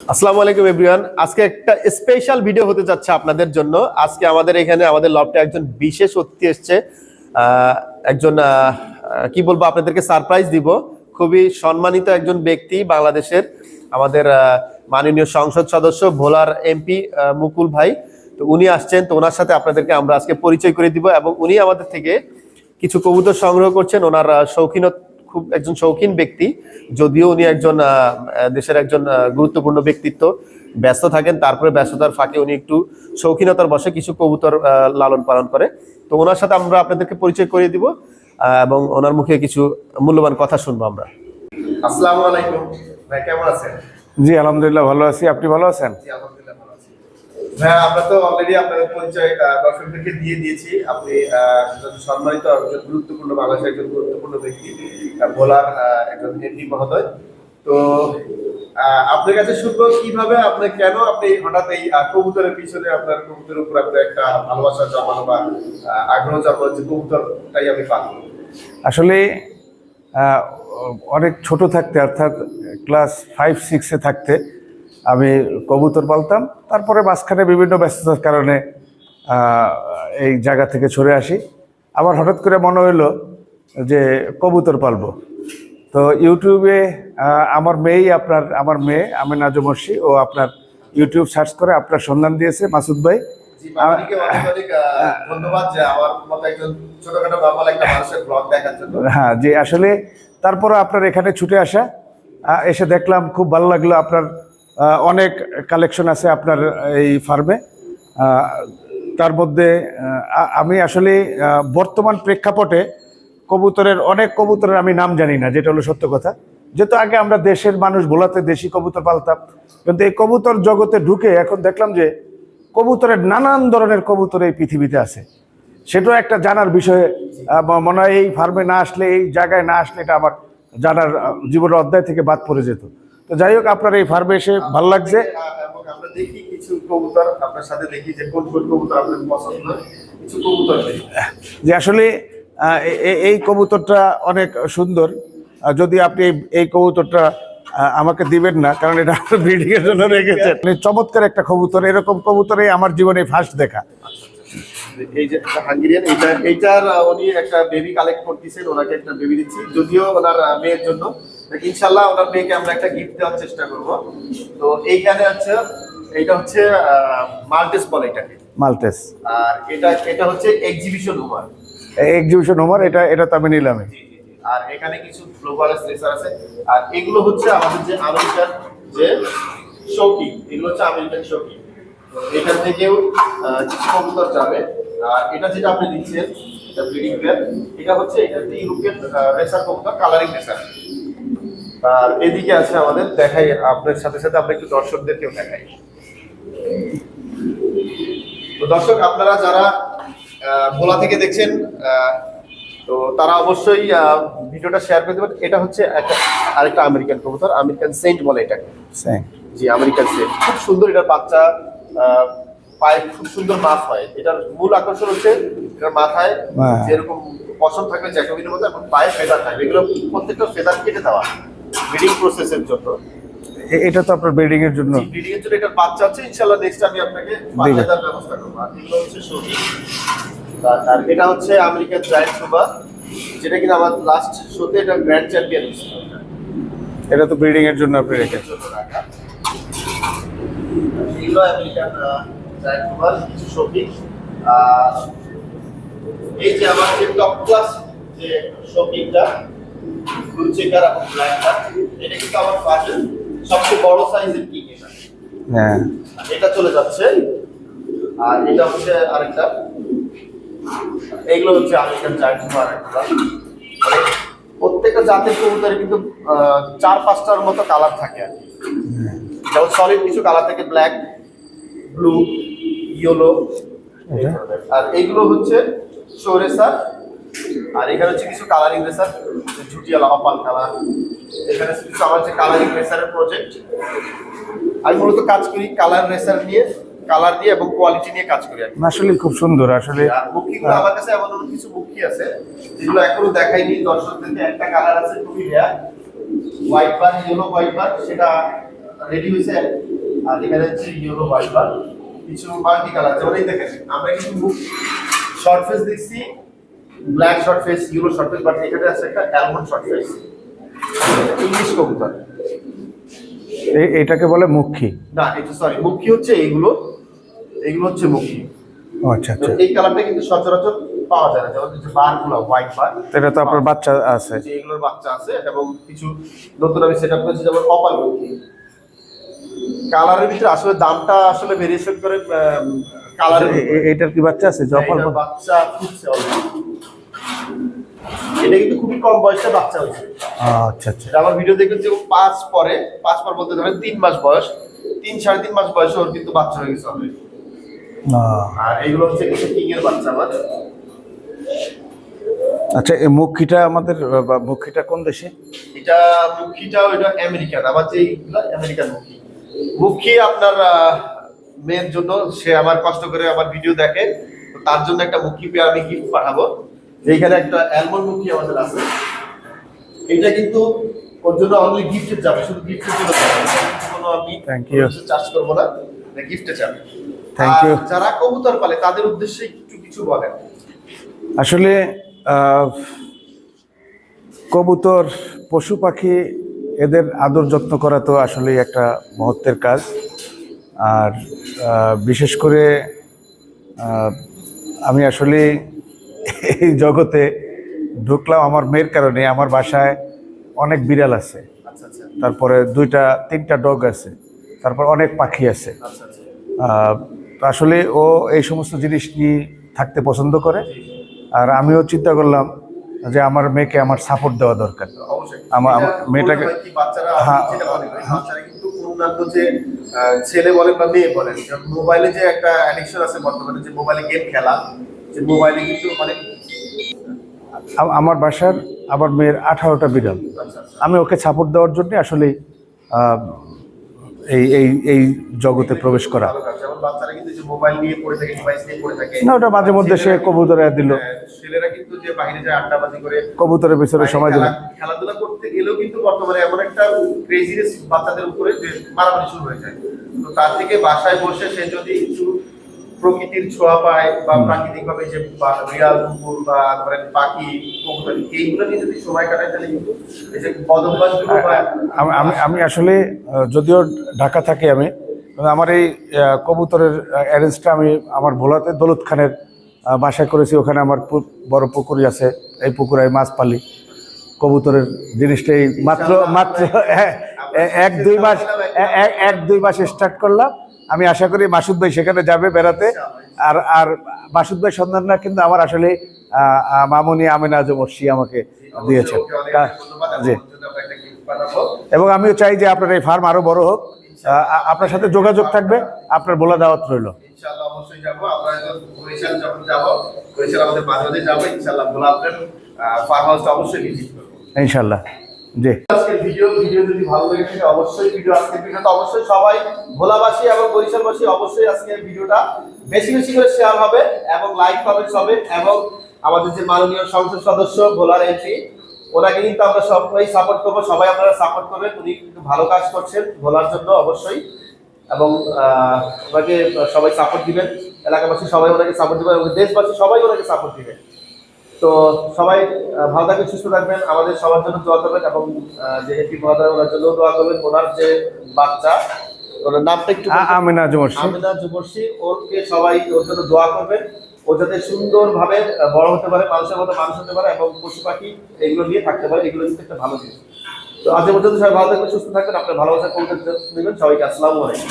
আসসালামু আলাইকুম, এভরিওয়ান। আজকে একটা স্পেশাল ভিডিও হতে যাচ্ছে আপনাদের জন্য। আজকে আমাদের এখানে, আমাদের লবটে একজন বিশেষ অতিথি এসছে। একজন কি বলব, আপনাদেরকে সারপ্রাইজ দিব। খুবই সম্মানিত একজন ব্যক্তি বাংলাদেশের, আমাদের মাননীয় সংসদ সদস্য, ভোলার এমপি মুকুল ভাই। তো উনি আসছেন, তো ওনার সাথে আপনাদেরকে আমরা আজকে পরিচয় করে দিব এবং উনি আমাদের থেকে কিছু কবুতর সংগ্রহ করছেন। ওনার শৌখিনত খুব একজন শৌখিন ব্যক্তি যদিও উনি একজন দেশের একজন গুরুত্বপূর্ণ ব্যক্তিত্ব ব্যস্ত থাকেন তারপরে ব্যস্ততার ফাঁকে উনি একটু শৌখিনতার বসে কিছু কবুতর লালন পালন করে। তো ওনার সাথে আমরা আপনাদেরকে পরিচয় করিয়ে দিব এবং ওনার মুখে কিছু মূল্যবান কথা শুনব আমরা। আসসালামু আলাইকুম। ভাই কেমন আছেন? জি আলহামদুলিল্লাহ ভালো আছি। আপনি ভালো আছেন? জি আলহামদুলিল্লাহ ভালো আছি। হ্যাঁ আমরা তো অলরেডি আপনাদের পরিচয় দর্শকদেরকে দিয়ে দিয়েছি। আপনি একজন সম্মানিত একজন গুরুত্বপূর্ণ বাংলাদেশের একজন গুরুত্বপূর্ণ ব্যক্তি। আহ, একজন এমপি মহোদয়। তো আপনার কাছে শুনব কীভাবে আপনি কেন আপনি হঠাৎ এই কবুতরের পিছনে আপনার কবুতরের উপর আপনার একটা ভালোবাসা জমানো বা আগ্রহ জমানো যে কবুতরটাই আমি পাবো আসলে অনেক ছোট থাকতে অর্থাৎ ক্লাস ফাইভ সিক্সে থাকতে আমি কবুতর পালতাম। তারপরে মাঝখানে বিভিন্ন ব্যস্ততার কারণে এই জায়গা থেকে সরে আসি। আবার হঠাৎ করে মনে হলো যে কবুতর পালবো। তো ইউটিউবে আমার মেয়েই আপনার আমার মেয়ে আমি জমর্ষি ও আপনার ইউটিউব সার্চ করে আপনার সন্ধান দিয়েছে মাসুদ ভাই। হ্যাঁ যে আসলে তারপরে আপনার এখানে ছুটে আসা এসে দেখলাম খুব ভালো লাগল আপনার অনেক কালেকশন আছে আপনার এই ফার্মে তার মধ্যে আমি আসলে বর্তমান প্রেক্ষাপটে কবুতরের অনেক কবুতরের আমি নাম জানি না যেটা হলো সত্য কথা। যেহেতু আগে আমরা দেশের মানুষ বোলাতে দেশি কবুতর পালতাম। কিন্তু এই কবুতর জগতে ঢুকে এখন দেখলাম যে কবুতরের নানান ধরনের কবুতর এই পৃথিবীতে আছে। সেটাও একটা জানার বিষয়ে মনে হয় এই ফার্মে না আসলে এই জায়গায় না আসলে এটা আমার জানার জীবনের অধ্যায় থেকে বাদ পড়ে যেত। তো যাই হোক আপনার এই ফার্মে এসে ভালো লাগছে। আমরা দেখি কিছু কবুতর আপনার সাথে দেখি যে কোন কোন কবুতর আপনার পছন্দ কিছু কবুতর যে আসলে এই কবুতরটা অনেক সুন্দর। যদি আপনি এই- কবুতরটা আমাকে দিবেন না কারণ এটা ব্রিডিং এর জন্য রেখেছেন। মানে চমৎকার একটা কবুতর এরকম কবুতরে আমার জীবনে ফার্স্ট দেখা। এই যে হাঙ্গেরিয়ান এইটার উনি একটা বেবি কালেক্ট করতেছেন ওনাকে একটা বেবি দিচ্ছি। যদিও ওনার মেয়ের জন্য ইনশাল্লাহ ওনার মেয়েকে আমরা একটা গিফট দেওয়ার চেষ্টা করব। তো এইখানে হচ্ছে এইটা হচ্ছে মাল্টেস বলে এটাকে। মালটেস। আর এটা এটা হচ্ছে এক্সিবিশন হুমার এক্সিবিশন হোমার এটা এটা তো আমি জি। আর এখানে কিছু গ্লোবাল রেসার আছে। আর এগুলো হচ্ছে আমাদের যে আমেরিকান যে শৌকি এগুলো হচ্ছে আমেরিকান শৌকি এখান থেকেও কিছু কবুতর যাবে। আর এটা যেটা আপনি দিচ্ছেন, এটা ব্রিডিং পেয়ার এটা হচ্ছে এটা ইউরোপিয়ান রেসার কবুতর কালারিং রেসার। আর এদিকে আছে আমাদের, দেখাই আপনার সাথে সাথে আমরা একটু দর্শকদেরকেও দেখাই। তো দর্শক, আপনারা যারা ভোলা থেকে দেখছেন তো তারা অবশ্যই ভিডিওটা শেয়ার করে দেবেন। এটা হচ্ছে একটা আরেকটা আমেরিকান কবুতর আমেরিকান সেন্ট বলে এটাকে। স্যাং জি আমেরিকান সেন্ট খুব সুন্দর এটার বাচ্চা আহ, পায়ে খুব সুন্দর মাছ হয়। এটার মূল আকর্ষণ হচ্ছে এটার মাথায় হ্যাঁ। যেরকম পছন্দ থাকবে জ্যাকোবিনের মতো এবং পায়ে ফেদার থাকবে। এগুলো প্রত্যেকটা ফেদার কেটে দেওয়া ব্রিডিং প্রসেসের জন্য। এটা তো আপনার ব্রিডিং এর জন্য। ব্রিডিং এর জন্য এটার বাচ্চা আছে ইনশাআল্লাহ নেক্সট আমি আপনাকে বাচ্চা দেওয়ার ব্যবস্থা করব। আর এগুলো হচ্ছে সবজি। আর- এটা হচ্ছে আমেরিকান জায়ান্ট সুবা যেটা কিনা আমার লাস্ট শোতে এটা গ্র্যান্ড চ্যাম্পিয়ন এটা তো ব্রিডিং এর জন্য আপনি রেখেছেন। এগুলো আমেরিকান জায়ান্ট সুবা কিছু সবজি। আর এই যে আমার যে টপ ক্লাস যে শপিংটা ব্লু চেকার এবং ব্ল্যাকটা এটা কিন্তু আমার ফার্মের সবচেয়ে বড় সাইজের কিং এটা। হ্যাঁ। এটা চলে যাচ্ছে। আর এটা হচ্ছে আরেকটা। এগুলো হচ্ছে আমেরিকান জায়ান্ট আরেকটা। মানে প্রত্যেকটা জাতের কবুতরে কিন্তু চার পাঁচটার মতো কালার থাকে আর যেমন সলিড কিছু কালার থাকে ব্ল্যাক ব্লু ইয়েলো আর এইগুলো হচ্ছে শো রেসার। আর এখানে হচ্ছে কিছু কালারিং রেসার ঝুটিয়া লাপাল কালার। এখানে কিছু আমার যে কালারিং রেসারের প্রজেক্ট আমি মূলত কাজ করি কালার রেসার নিয়ে কালার দিয়ে এবং কোয়ালিটি নিয়ে কাজ করি আসলে খুব সুন্দর আসলে আর মুখিগুলো আমার কাছে এমন কিছু মুখি আছে যেগুলো এখনও দেখাইনি। দর্শকদেরকে একটা কালার আছে খুবই rare white bar yellow white bar সেটা রেডি হয়েছে। আর এখানে হচ্ছে ইউরো ওয়াইপার কিছু মাল্টি কালার যেমন এই দেখেন আমরা কিন্তু শর্ট ফেস দেখছি black short face euro short face but এখানে আছে একটা অ্যালমন্ড শর্ট ফেস ইংলিশ কবুতর এটাকে বলে মুখী না এটা সরি মুখী হচ্ছে এইগুলো এইগুলো হচ্ছে মুখী আচ্ছা আচ্ছা। এই কালারটা কিন্তু সচরাচর পাওয়া যায় না যেমন হচ্ছে বারগুলো হোয়াইট বার। এটা তো আপনার বাচ্চা আছে। যে এগুলোর বাচ্চা আছে এবং কিছু নতুন আমি সেট আপ করেছি যেমন কপাল মুখী কালারের ভিতরে আসলে দামটা আসলে ভেরিয়েশন করে কালারের এ- এ- এটার কি বাচ্চা আছে? জপাল বাচ্চা? already। এটা কিন্তু খুবই কম বয়সে বাচ্চা হয়েছে। আচ্ছা আচ্ছা। এটা আমার ভিডিও দেখবেন যে ও পাঁচ পরে পাঁচ পর বলতে ধরেন তিন মাস বয়স তিন সাড়ে তিন মাস বয়সে ওর কিন্তু বাচ্চা হয়ে গেছে। আর এইগুলো হচ্ছে কিছু কিং এর বাচ্চা আমার আচ্ছা এই মুখীটা আমাদের আহ, কোন দেশে? এটা মুখিটা ওইটা আমেরিকান আমার যে আমেরিকান মুখি। মুখি আপনার মেয়ের জন্য সে আমার কষ্ট করে আমার ভিডিও দেখে তো তার জন্য একটা মুখি পেয়ে আমি গিফট পাঠাবো। এইখানে একটা অ্যালমন্ড মুখি আমাদের আছে এটা কিন্তু ওর জন্য অনলি গিফটের যাবে শুধু গিফটের জন্য এটা কোনো আমি Thank you. চার্জ করব না গিফটে যাবে আর you. যারা কবুতর পালে তাদের উদ্দেশ্যে একটু কিছু বলেন আসলে কবুতর পশু পাখি এদের আদর যত্ন করা তো আসলে একটা মহত্বের কাজ আর বিশেষ করে আমি আসলে এই জগতে ঢুকলাম আমার মেয়ের কারণে আমার বাসায় অনেক বিড়াল আছে। আচ্ছা আচ্ছা। তারপরে দুইটা তিনটা ডগ আছে তারপর অনেক পাখি আছে। আচ্ছা আসলে ও এই সমস্ত জিনিস নিয়ে থাকতে পছন্দ করে। আর আমিও চিন্তা করলাম যে আমার মেয়েকে আমার সাপোর্ট দেওয়া দরকার। আমার- মেয়েটাকে- হয়। মনে অন্যান্য যে ছেলে বলেন বা মেয়ে বলেন মোবাইলে যে একটা অ্যাডিকশন আছে বর্তমানে যে মোবাইলে গেম খেলা যে মোবাইলে কিন্তু মানে আমার বাসার আমার মেয়ের আঠারোটা বিড়াল। আমি ওকে সাপোর্ট দেওয়ার জন্য আসলে এই এই এই জগতে প্রবেশ করা। ভালো যেমন বাচ্চারা কিন্তু যে মোবাইল নিয়ে পড়ে থাকে ডিভাইস নিয়ে পড়ে থাকে না ওটা মাঝে মধ্যে সে কবুতরে দিল। হ্যাঁ, ছেলেরা কিন্তু যে বাইরে যায় আড্ডাবাজি করে কবুতরের পিছনে সময় দিল। খেলাধুলা করতে গেলেও কিন্তু বর্তমানে এমন একটা ক্রেজিনেস বাচ্চাদের উপরে মারামারি শুরু হয়ে যায়। তো তার থেকে বাসায় বসে সে যদি একটু প্রকৃতির ছোঁয়া পায় বা প্রাকৃতিক ভাবে যে বিড়াল কুকুর বা ধরেন পাখি কবুতর এইগুলো নিয়ে যদি সময় কাটায় তাহলে কিন্তু এই যে বদভ্যাসগুলো আমি আমি আসলে যদিও ঢাকা থাকি আমি আমার এই কবুতরের অ্যারেঞ্জটা আমি আমার ভোলাতে দৌলত খানের বাসায় করেছি ওখানে আমার বড় পুকুরি আছে এই পুকুরে মাছ পালি কবুতরের জিনিসটা এই মাত্র মাত্র হ্যাঁ, এক দুই মাস এক দুই মাস স্টার্ট করলাম আমি আশা করি মাসুদ ভাই সেখানে যাবে বেড়াতে। আর আর মাসুদ ভাই সন্ধানরা কিন্তু আমার আসলে মামুনি আমিনা জমর্ষি আমাকে দিয়েছেন। জি। এবং আমিও চাই যে আপনার এই ফার্ম আরও বড় হোক। আপনার সাথে যোগাযোগ থাকবে আপনার বলা দাওয়াত রইল। ইনশাল্লাহ ভিডিও ভিডিও যদি ভালো লেগে থাকে, অবশ্যই ভিডিও অবশ্যই সবাই ভোলাবাসী এবং অবশ্যই আজকের ভিডিওটা বেশি শেয়ার হবে এবং লাইক এবং আমাদের যে মাননীয় সংসদ সদস্য ভোলার এমপি ওনাকে কিন্তু আমরা সবাই সাপোর্ট করব, সবাই আপনারা সাপোর্ট করবেন, উনি কিন্তু ভালো কাজ করছেন ভোলার জন্য অবশ্যই এবং ওনাকে সবাই সাপোর্ট দিবেন, এলাকাবাসী সবাই ওনাকে সাপোর্ট দিবেন, এবং দেশবাসী সবাই ওনাকে সাপোর্ট দিবেন। তো সবাই ভালো থাকবেন সুস্থ থাকবেন। আমাদের সবার জন্য দোয়া করবেন এবং যে এমপি মহোদয় ওনার জন্য দোয়া করবেন। ওনার যে বাচ্চা ওনার নামটা একটু আমিনা জমর্ষি আমিনা যুবর্ষী। ওরকে সবাই ওর জন্য দোয়া করবেন। ও যাতে সুন্দরভাবে বড় হতে পারে মানুষের মতো মানুষ হতে পারে এবং পশু পাখি এগুলো নিয়ে থাকতে পারে এগুলো কিন্তু একটা ভালো জিনিস। তো আজকের পর্যন্ত সবাই ভালো থাকবেন সুস্থ থাকবেন। আপনার ভালোবাসা করতে সবাইকে আসসালামু আলাইকুম।